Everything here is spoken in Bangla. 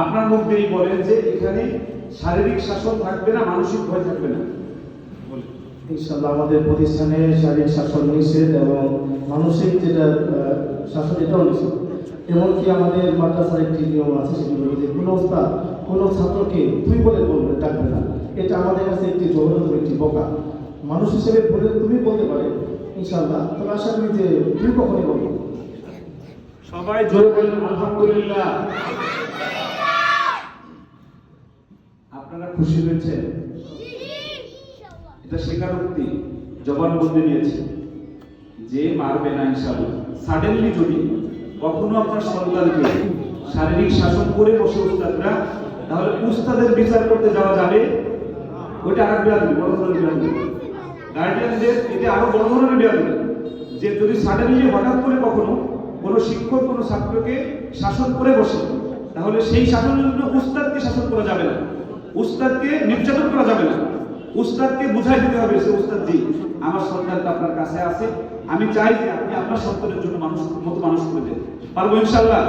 আপনার মুখ দিয়েই বলেন যে এখানে শারীরিক শাসন থাকবে না মানসিক ভয় থাকবে না। ইনশাল্লাহ আমাদের প্রতিষ্ঠানে শারীরিক শাসন নিষেধ এবং মানসিক যেটা শাসন এটাও নিষেধ এমনকি আমাদের মাদ্রাসার একটি নিয়ম আছে সেটি হলো যে কোনো ওস্তাদ কোনো ছাত্রকে তুই বলে বলবে ডাকবে না। এটা আমাদের কাছে একটি জঘন্যতম একটি বোকা। মানুষ হিসেবে বলে তুমি বলতে পারে। ইনশাল্লাহ তবে আশা করি যে তুই কখনই বলব সবাই জোরে বলেন আলহামদুলিল্লাহ। আপনারা খুশি হয়েছেন? এটা স্বীকারোক্তি জবানবন্দি নিয়েছে যে মারবে না ইনশাআল্লাহ। সাডেনলি যদি কখনো আপনার সন্তানকে শারীরিক শাসন করে বসে উস্তাদরা, তাহলে উস্তাদের বিচার করতে যাওয়া যাবে? ওইটা আর বিরাদি, বড় ধরনের বিরাদি। গার্ডিয়ানদের এটা আরও বড় ধরনের বিরাদি। যে যদি সাডেনলি হঠাৎ করে কখনো কোনো শিক্ষক, কোনো ছাত্রকে শাসন করে বসে, তাহলে সেই শাসনের জন্য উস্তাদকে শাসন করা যাবে না। উস্তাদকে নির্যাতন করা যাবে না। উস্তাদকে বুঝাই দিতে হবে সে উস্তাদ জি আমার সন্তানটা আপনার কাছে আছে, আমি চাই যে আপনি আপনার সন্তানের জন্য মানুষ মতো মানুষ করে দেন পারব ইনশাল্লাহ